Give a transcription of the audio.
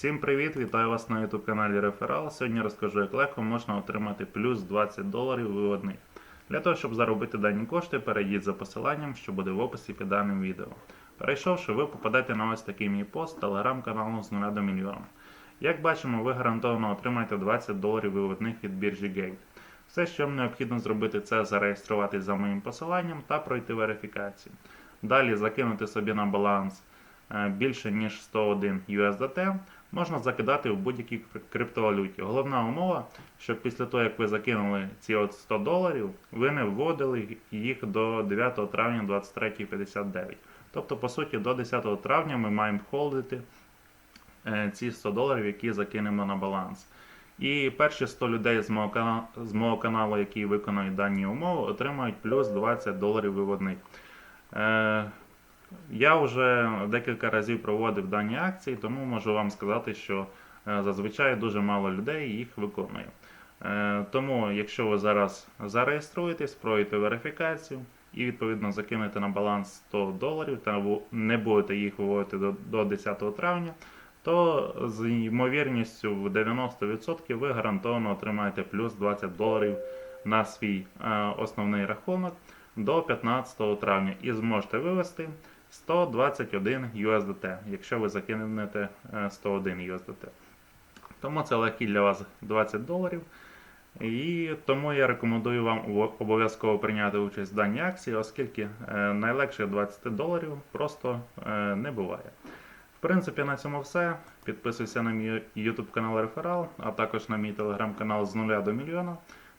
Всім привіт! Вітаю вас на YouTube каналі Реферал. Сьогодні розкажу, як легко можна отримати плюс 20 доларів виводний. Для того, щоб заробити дані кошти, перейдіть за посиланням, що буде в описі під даним відео. Перейшовши, ви попадете на ось такий мій пост телеграм-каналу з 0 до мільйона. Як бачимо, ви гарантовано отримаєте 20 доларів виводних від біржі Gate. Все, що вам необхідно зробити, це зареєструватись за моїм посиланням та пройти верифікацію. Далі закинути собі на баланс більше ніж 101 USDT, можна закидати в будь-якій криптовалюті. Головна умова, щоб після того, як ви закинули ці от 100 доларів, ви не вводили їх до 9 травня 23.59. Тобто, по суті, до 10 травня ми маємо холдити е, ці 100 доларів, які закинемо на баланс. І перші 100 людей з мого, кана- з мого каналу, які виконають дані умови, отримають плюс 20 доларів виводних. Я вже декілька разів проводив дані акції, тому можу вам сказати, що е, зазвичай дуже мало людей їх виконує. Е, Тому, якщо ви зараз зареєструєтесь, пройдете верифікацію і відповідно закинете на баланс 100 доларів та не будете їх виводити до, до 10 травня, то з ймовірністю в 90% ви гарантовано отримаєте плюс 20 доларів на свій е, основний рахунок до 15 травня і зможете вивести 121 USDT, якщо ви закинете е, 101 USDT. Тому це легкі для вас 20 доларів. І тому я рекомендую вам обов'язково прийняти участь в даній акції, оскільки е, найлегше 20 доларів просто е, не буває. В принципі, на цьому все. Підписуйся на мій YouTube канал Реферал, а також на мій телеграм-канал з нуля до мільйона.